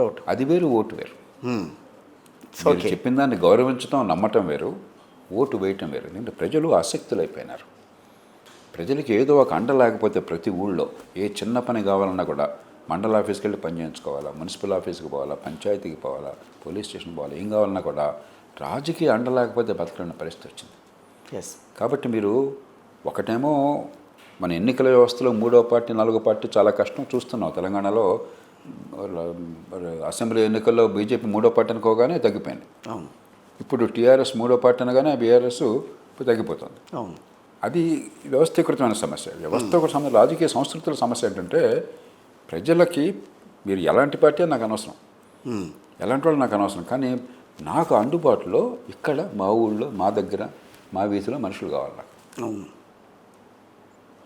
Doubt. అది వేరు vote వేరు. చెప్పిన దాన్ని గౌరవించడం నమ్మటం వేరు ఓటు వేయటం వేరు. ఎందుకంటే ప్రజలు ఆసక్తులైపోయినారు. ప్రజలకి ఏదో ఒక అండ లేకపోతే ప్రతి ఊళ్ళో ఏ చిన్న పని కావాలన్నా కూడా మండల ఆఫీస్కి వెళ్ళి పని చేయించుకోవాలా మున్సిపల్ ఆఫీస్కి పోవాలా పంచాయతీకి పోవాలా పోలీస్ స్టేషన్ పోవాలా ఏం కావాలన్నా కూడా రాజకీయ అండ లేకపోతే బతకలేని పరిస్థితి వచ్చింది. ఎస్ కాబట్టి మీరు ఒకటేమో మన ఎన్నికల వ్యవస్థలో మూడో పార్టీ నాలుగో పార్టీ చాలా కష్టం చూస్తున్నాం. తెలంగాణలో అసెంబ్లీ ఎన్నికల్లో బీజేపీ మూడో పార్టీ అనుకోగానే తగ్గిపోయింది. అవును. ఇప్పుడు టీఆర్ఎస్ మూడో పార్టీ అనగానే బీఆర్ఎస్ తగ్గిపోతుంది. అవును. అది వ్యవస్థీకృతమైన సమస్య. వ్యవస్థీకృత సమస్య రాజకీయ సంస్కృతుల సమస్య ఏంటంటే ప్రజలకి మీరు ఎలాంటి పార్టీ నాకు అనవసరం. ఎలాంటి వాళ్ళు నాకు అనవసరం. కానీ నాకు అందుబాటులో ఇక్కడ మా ఊళ్ళో మా దగ్గర మా వీధిలో మనుషులు కావాలి నాకు. అవును.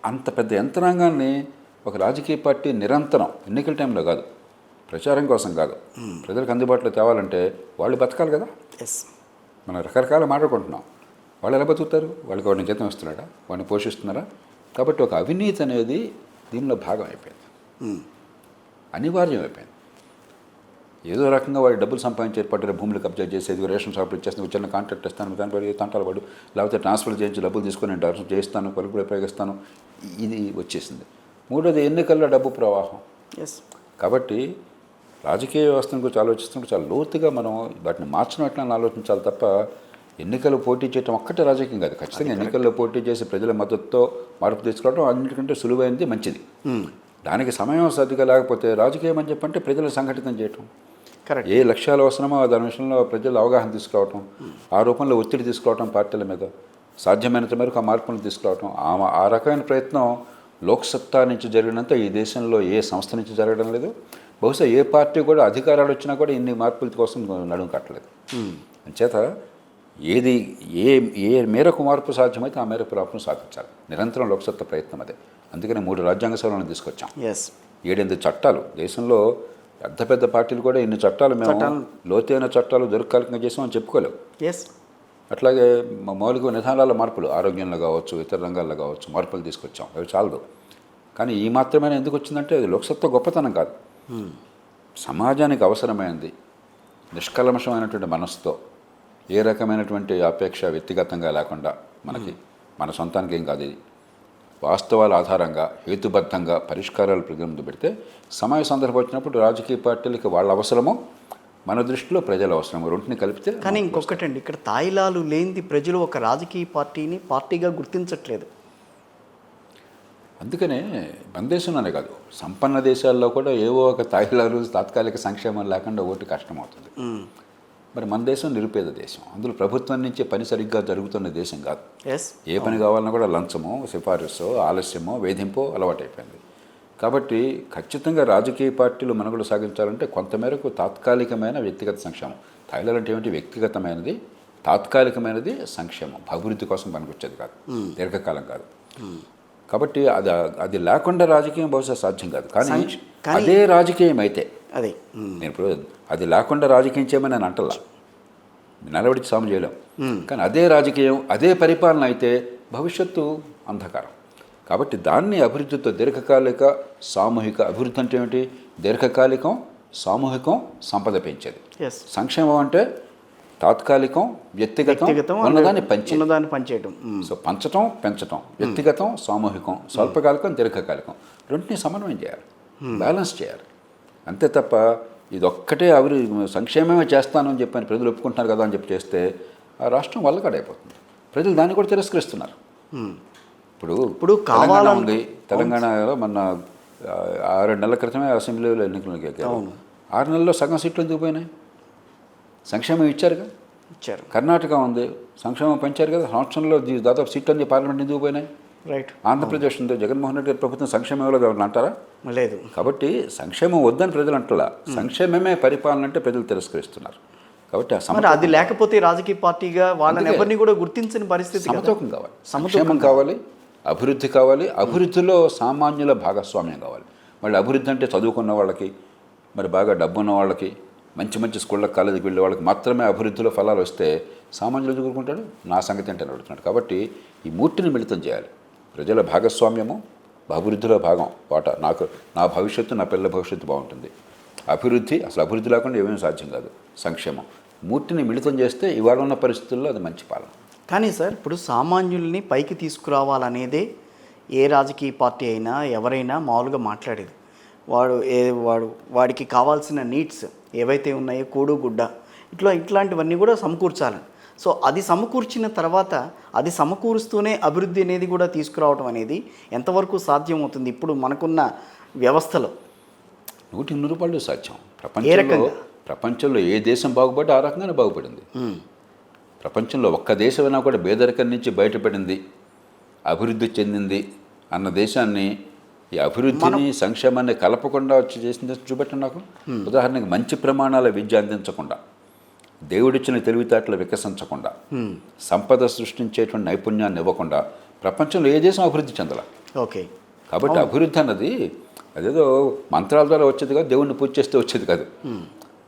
అంత పెద్ద యంత్రాంగాన్ని ఒక రాజకీయ పార్టీ నిరంతరం ఎన్నికల టైంలో కాదు ప్రచారం కోసం కాదు. ప్రజలకు అందుబాటులో తేవాలంటే వాళ్ళు బతకాలి కదా. ఎస్ మనం రకరకాల మాట్లాడుకుంటున్నాం వాళ్ళు ఎలా బతుకుతారు? వాళ్ళకి వాడిని జీతం ఇస్తున్నాడా? వాడిని పోషిస్తున్నారా? కాబట్టి ఒక అవినీతి అనేది దీనిలో భాగం అయిపోయింది. అనివార్యం అయిపోయింది. ఏదో రకంగా వాడు డబ్బులు సంపాదించి ఏర్పడ్డారు భూములు కబ్జా చేసి ఏదో రేషన్ షాపులు ఇచ్చేస్తాను చిన్న కాంట్రాక్ట్ ఇస్తాను దాని పడి తంటాలు పడు లేకపోతే ట్రాన్స్ఫర్ చేయించి డబ్బులు తీసుకొని నేను ట్రాన్స్ఫర్ చేస్తాను పలుకులు ఉపయోగిస్తాను ఇది వచ్చేసింది. మూడోది ఎన్నికల్లో డబ్బు ప్రవాహం. ఎస్ కాబట్టి రాజకీయ వ్యవస్థను గురించి ఆలోచిస్తుంటే చాలా లోతుగా మనం వాటిని అని ఆలోచించాలి తప్ప ఎన్నికలు పోటీ చేయడం ఒక్కటే రాజకీయం కాదు. ఖచ్చితంగా ఎన్నికల్లో పోటీ చేసి ప్రజల మద్దతుతో మార్పు తీసుకురావడం అన్నిటికంటే సులువైనది మంచిది. దానికి సమయం సరిగ్గా లేకపోతే రాజకీయం అని చెప్పంటే ప్రజలు సంఘటితం చేయటం. కరెక్ట్ ఏ లక్ష్యాలు అవసరమో దాని విషయంలో ప్రజలు అవగాహన తీసుకురావటం ఆ రూపంలో ఒత్తిడి తీసుకురావటం పార్టీల మీద సాధ్యమైనంత మేరకు ఆ మార్పులను తీసుకురావటం ఆ రకమైన ప్రయత్నం లోక్సత్తా నుంచి జరిగినంత ఈ దేశంలో ఏ సంస్థ నుంచి జరగడం లేదు. బహుశా ఏ పార్టీ కూడా అధికారాలు వచ్చినా కూడా ఇన్ని మార్పుల కోసం నడుము కట్టలేదు. అంచేత ఏది ఏ ఏ మేరకు మార్పు సాధ్యమైతే ఆ మేరకు మార్పును సాధించాలి. నిరంతరం లోక్సత్తా ప్రయత్నం అదే. అందుకనే మూడు రాజ్యాంగ సభలను తీసుకొచ్చాం. ఎస్ ఏడెనిమిది చట్టాలు దేశంలో పెద్ద పెద్ద పార్టీలు కూడా ఇన్ని చట్టాలు మేము. లోతైన చట్టాలు దొరకాలికంగా చేసామని చెప్పుకోలేవు ఎస్ అట్లాగే మ- మౌలిక విధానాల మార్పులు ఆరోగ్యంలో కావచ్చు ఇతర రంగాల్లో కావచ్చు మార్పులు తీసుకొచ్చాం. అవి చాలదు. కానీ ఈ మాత్రమే ఎందుకు వచ్చిందంటే అది లోక్సత్తా గొప్పతనం కాదు. సమాజానికి అవసరమైనది నిష్కల్మషమైనటువంటి మనసుతో ఏ రకమైనటువంటి అపేక్ష వ్యక్తిగతంగా లేకుండా మనకి మన సొంతానికి ఏం కాదు ఇది. వాస్తవాల ఆధారంగా హేతుబద్ధంగా పరిష్కారాలు ప్రజల ముందు పెడితే సమయ సందర్భం వచ్చినప్పుడు రాజకీయ పార్టీలకి వాళ్ళ అవసరము మన దృష్టిలో ప్రజల అవసరము రెంటిని కలిపితే కానీ ఇంకొకటండి ఇక్కడ తాయిలాలు లేనిది ప్రజలు ఒక రాజకీయ పార్టీని పార్టీగా గుర్తించట్లేదు. అందుకనే మన దేశంలోనే కాదు సంపన్న దేశాల్లో కూడా ఏవో ఒక తాయిలాలు తాత్కాలిక సంక్షేమం లేకుండా ఓటు కష్టమవుతుంది మరి మన దేశం నిరుపేద దేశం. అందులో ప్రభుత్వం నుంచి పని సరిగ్గా జరుగుతున్న దేశం కాదు. ఏ పని కావాలన్నా కూడా లంచమో సిఫారసో ఆలస్యమో వేధింపో అలవాటైపోయింది. కాబట్టి ఖచ్చితంగా రాజకీయ పార్టీలు మనుగడ సాగించాలంటే కొంతమేరకు తాత్కాలికమైన వ్యక్తిగత సంక్షేమం. తాయిలాలు అంటే ఏమిటి? వ్యక్తిగతమైనది తాత్కాలికమైనది సంక్షేమం. అభివృద్ధి కోసం పనికొచ్చేది కాదు. దీర్ఘకాలం కాదు. కాబట్టి అది అది లేకుండా రాజకీయం బహుశా సాధ్యం కాదు. కానీ- అదే రాజకీయం అయితే అదే. నేను ఇప్పుడు అది లేకుండా రాజకీయం చేయమని నేను అంటలా. నిలబడి సాము చేయలేం. కానీ అదే రాజకీయం అదే పరిపాలన అయితే భవిష్యత్తు అంధకారం. కాబట్టి దాన్ని అభివృద్ధితో దీర్ఘకాలిక సామూహిక అభివృద్ధి అంటే ఏమిటి? దీర్ఘకాలికం సామూహికం సంపద పెంచేది. సంక్షేమం అంటే తాత్కాలికం వ్యక్తిగతం ఉన్నదాన్ని పంచేయటం. సో పంచటం పెంచటం వ్యక్తిగతం సామూహికం స్వల్పకాలికం దీర్ఘకాలికం. రెంటిని సమన్వయం చేయాలి. బ్యాలెన్స్ చేయాలి. అంతే తప్ప ఇది ఒక్కటే అభివృద్ధి సంక్షేమమే చేస్తాను అని చెప్పని ప్రజలు ఒప్పుకుంటున్నారు కదా అని చెప్పి చేస్తే ఆ రాష్ట్రం వల్లకాడైపోతుంది ప్రజలు దాన్ని కూడా తిరస్కరిస్తున్నారు. ఇప్పుడు ఇప్పుడు తెలంగాణ ఉంది. తెలంగాణలో మన ఆరు నెలల క్రితమే అసెంబ్లీలో ఎన్నికలు. ఆరు నెలల్లో సగం సీట్లు ఎందుకు పోయినాయి? సంక్షేమం ఇచ్చారుగా ఇచ్చారు. కర్ణాటక ఉంది. సంక్షేమం పెంచారు కదా? సంవత్సరంలో దాదాపు సీట్లు అన్ని పార్లమెంట్ ఎందుకు పోయినాయి? రైట్ ఆంధ్రప్రదేశ్ ఉంది జగన్మోహన్ రెడ్డి గారి ప్రభుత్వం సంక్షేమం ఇవ్వలేదు ఎవరిని అంటారా? లేదు. కాబట్టి సంక్షేమం వద్దని ప్రజలు అంటలా. సంక్షేమమే పరిపాలన అంటే ప్రజలు తిరస్కరిస్తున్నారు. కాబట్టి అది లేకపోతే రాజకీయ పార్టీగా వాళ్ళని. ఎవరిని కూడా గుర్తించని పరిస్థితి. సమతూకం కావాలి. సంక్షేమం కావాలి. అభివృద్ధి కావాలి అభివృద్ధిలో సామాన్యుల భాగస్వామ్యం కావాలి. మళ్ళీ అభివృద్ధి అంటే చదువుకున్న వాళ్ళకి మరి బాగా డబ్బున్న వాళ్ళకి మంచి మంచి స్కూళ్ళకి కాలేజీకి వెళ్ళే వాళ్ళకి మాత్రమే అభివృద్ధిలో ఫలాలు వస్తే సామాన్యులు ఎందుకు ఊరుకుంటాడు నా సంగతి అంటే అడుగుతున్నాడు కాబట్టి ఈ మూర్తిని మిళితం చేయాలి. ప్రజల భాగస్వామ్యము అభివృద్ధిలో భాగం. వాటా నాకు నా భవిష్యత్తు నా పిల్లల భవిష్యత్తు బాగుంటుంది. అభివృద్ధి అసలు అభివృద్ధి లేకుండా ఏమేమి సాధ్యం కాదు. సంక్షేమం. మూర్తిని మిళితం చేస్తే ఇవాళ ఉన్న పరిస్థితుల్లో అది మంచి పాలన. కానీ సార్ ఇప్పుడు సామాన్యుల్ని పైకి తీసుకురావాలనేదే ఏ రాజకీయ పార్టీ అయినా ఎవరైనా మామూలుగా మాట్లాడేది. వాడు ఏ వాడు వాడికి కావాల్సిన నీడ్స్ ఏవైతే ఉన్నాయో కూడు గుడ్డ ఇట్లా ఇట్లాంటివన్నీ కూడా సమకూర్చాలని సో అది సమకూర్చిన తర్వాత అది సమకూరుస్తూనే అభివృద్ధి అనేది కూడా తీసుకురావడం అనేది ఎంతవరకు సాధ్యం అవుతుంది ఇప్పుడు మనకున్న వ్యవస్థలో. నూటి రూపాయలు సాధ్యం. ప్రపంచంలో? ప్రపంచంలో ఏ దేశం బాగుపడి ఆ రకంగానే బాగుపడింది. ప్రపంచంలో ఒక్క దేశమైనా కూడా పేదరికం నుంచి బయటపడింది అభివృద్ధి చెందింది అన్న దేశాన్ని ఈ అభివృద్ధిని సంక్షేమాన్ని కలపకుండా వచ్చి చేసింది చూపెట్టండి నాకు. ఉదాహరణకి మంచి ప్రమాణాల విద్య అందించకుండా. దేవుడిచ్చిన తెలివితేటలు వికసించకుండా సంపద సృష్టించేటువంటి నైపుణ్యాన్ని ఇవ్వకుండా ప్రపంచంలో ఏ దేశం అభివృద్ధి చెందాల? ఓకే. కాబట్టి అభివృద్ధి అన్నది అదేదో మంత్రాల ద్వారా వచ్చేది కాదు దేవుణ్ణి పూజ చేస్తే వచ్చేది కాదు.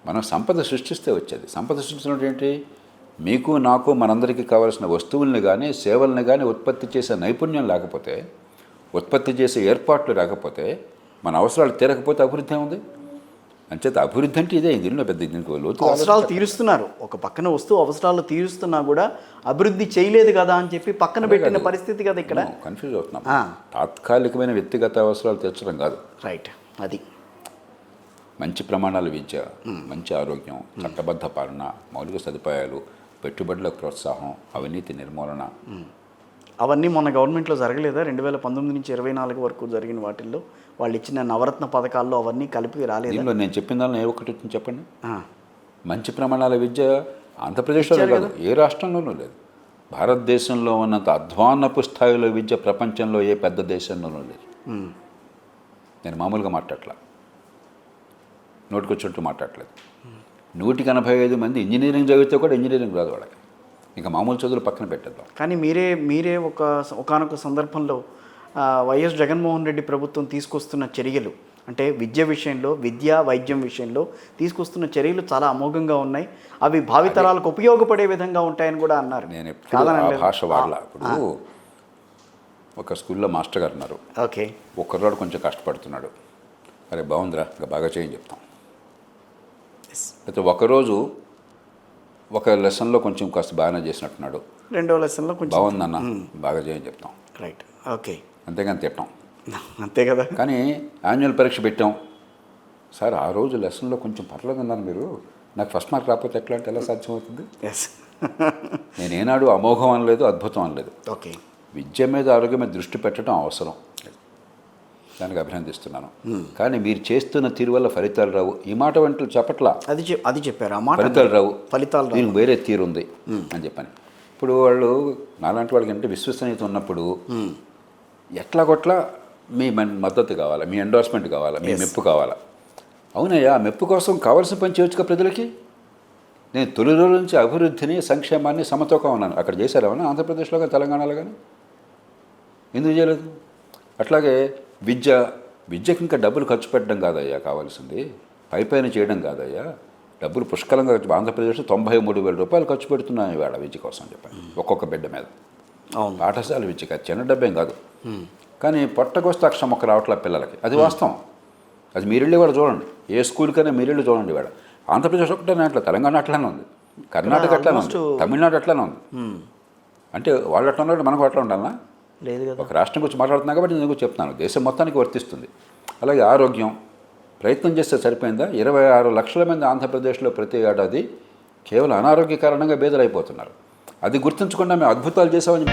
మనం సంపద సృష్టిస్తే వచ్చేది. సంపద సృష్టించడం ఏంటి? మీకు నాకు మనందరికీ కావాల్సిన వస్తువుల్ని కానీ సేవల్ని కానీ ఉత్పత్తి చేసే నైపుణ్యం లేకపోతే ఉత్పత్తి చేసే ఏర్పాట్లు లేకపోతే మన అవసరాలు తీరకపోతే అభివృద్ధి ఏముంది? అంచేత అభివృద్ధి అంటే ఇదే. దీనిలో పెద్ద దీనికి లోతు అవసరాలు తీరుస్తున్నారు. ఒక పక్కన వస్తువు అవసరాలు తీరుస్తున్నా కూడా అభివృద్ధి చేయలేదు కదా అని చెప్పి పక్కన పెట్టిన పరిస్థితి కదా ఇక్కడ. కన్ఫ్యూజ్ అవుతున్నాం. తాత్కాలికమైన వ్యక్తిగత అవసరాలు తీర్చడం కాదు. రైట్ అది. మంచి ప్రమాణాల విద్య మంచి ఆరోగ్యం చట్టబద్ధ పాలన మౌలిక సదుపాయాలు పెట్టుబడుల ప్రోత్సాహం అవినీతి నిర్మూలన అవన్నీ మొన్న గవర్నమెంట్లో జరగలేదా? రెండు వేల పంతొమ్మిది నుంచి ఇరవై నాలుగు వరకు జరిగిన వాటిల్లో వాళ్ళు ఇచ్చిన నవరత్న పథకాల్లో అవన్నీ కలిపి రాలేదా? దీనిలో నేను చెప్పిన దానిలో ఏ వచ్చింది చెప్పండి? మంచి ప్రమాణాల విద్య ఆంధ్రప్రదేశ్లో కాదు ఏ రాష్ట్రంలోనూ లేదు. భారతదేశంలో ఉన్నంత అధ్వాన్నపు స్థాయిలో విద్య ప్రపంచంలో ఏ పెద్ద దేశంలోనూ లేదు. నేను మామూలుగా మాట్లాడట్లా. నోటికొచ్చినట్టు మాట్లాడలేదు నూటికి ఎనభై ఐదు మంది ఇంజనీరింగ్ చదివితే కూడా ఇంజనీరింగ్ రాదు వాళ్ళకి. ఇంకా మామూలు చదువులు పక్కన పెట్టేద్దాం. కానీ మీరే మీరే ఒక ఒకానొక సందర్భంలో వైఎస్ జగన్మోహన్ రెడ్డి ప్రభుత్వం తీసుకొస్తున్న చర్యలు అంటే విద్య విషయంలో విద్య వైద్యం విషయంలో తీసుకొస్తున్న చర్యలు చాలా అమోఘంగా ఉన్నాయి. అవి భావితరాలకు ఉపయోగపడే విధంగా ఉంటాయని కూడా అన్నారు. నేను. భాష వాడలా. ఇప్పుడు ఒక స్కూల్లో మాస్టర్ గారు ఉన్నారు. ఓకే. ఒక్కరోడు కొంచెం కష్టపడుతున్నాడు. అరే బాగుందిరా ఇంకా బాగా చేయని చెప్తాం. అయితే ఒకరోజు ఒక లెసన్లో కొంచెం కాస్త బాగానే చేసినట్టున్నాడు. రెండో లెసన్లో కొంచెం బాగుందన్న. బాగా చేయని చెప్తాం. రైట్. ఓకే. అంతేగాని తిట్టాం. అంతే కదా. కానీ యాన్యువల్ పరీక్ష పెట్టాం. సార్ ఆ రోజు లెసన్లో కొంచెం పర్లేదు అన్నారు మీరు. నాకు ఫస్ట్ మార్క్ రాకపోతే ఎట్లా అంటే ఎలా సాధ్యమవుతుంది? ఎస్ నేను ఏనాడు అమోఘం అనలేదు అద్భుతం అనలేదు. ఓకే. విద్య మీద ఆరోగ్యం మీద దృష్టి పెట్టడం అవసరం. దానికి అభినందిస్తున్నాను. కానీ మీరు చేస్తున్న తీరు వల్ల ఫలితాలు రావు. ఈ మాట వెంటనే చెప్పట్లా అది అది చెప్పారు. ఆ మాట ఫలితాలు రావు. ఫలితాలు. దీనికి వేరే తీరు ఉంది అని చెప్పని. ఇప్పుడు వాళ్ళు నాలాంటి వాళ్ళకి అంటే విశ్వసనీయత ఉన్నప్పుడు ఎట్లా కొట్లా మీ మన మద్దతు కావాలా మీ ఎండోర్స్మెంట్ కావాలా మీ మెప్పు కావాలా? అవునయ్యా మెప్పు కోసం కావాల్సిన పని చేయొచ్చుగా ప్రజలకి? నేను తొలి రోజుల నుంచి అభివృద్ధిని సంక్షేమాన్ని సమతూకం ఉన్నాను. అక్కడ చేశారు ఏమన్నా ఆంధ్రప్రదేశ్లో కానీ తెలంగాణలో కానీ? ఎందుకు చేయలేదు? అట్లాగే విద్య విద్యకి ఇంకా డబ్బులు ఖర్చు పెట్టడం కాదయ్యా కావాల్సింది. పైపైన చేయడం కాదయ్యా. డబ్బులు పుష్కలంగా ఖర్చు- ఆంధ్రప్రదేశ్లో తొంభై మూడు వేల రూపాయలు ఖర్చు పెడుతున్నాను ఇవాళ విద్య కోసం చెప్పాను ఒక్కొక్క బిడ్డ మీద. అవును. పాఠశాల విద్య కాదు చిన్న డబ్బేం కాదు. కానీ పొట్టకొస్తే అక్షరం ఒక్క రావట్లే పిల్లలకి. అది వాస్తవం. అది మీరెళ్ళి కూడా చూడండి. ఏ స్కూల్కైనా మీరెళ్ళి చూడండి ఇవాళ. ఆంధ్రప్రదేశ్ ఒకటే అట్లా తెలంగాణ అట్లానే ఉంది. కర్ణాటక అట్లానే ఉంది. తమిళనాడు అట్లానే ఉంది. అంటే వాళ్ళు అట్లా ఉన్నట్టు మనకు అట్లా ఉండాలనా? లేదు కదా. ఒక రాష్ట్రం గురించి మాట్లాడుతున్నా కాబట్టి నేను కూడా చెప్తున్నాను. దేశం మొత్తానికి వర్తిస్తుంది. అలాగే ఆరోగ్యం. ప్రయత్నం చేస్తే సరిపోయిందా? ఇరవై ఆరు లక్షల మంది ఆంధ్రప్రదేశ్లో ప్రతి ఏడాది కేవలం అనారోగ్య కారణంగా బేదలైపోతున్నారు. అది గుర్తుంచకుండా మేము అద్భుతాలు చేసామని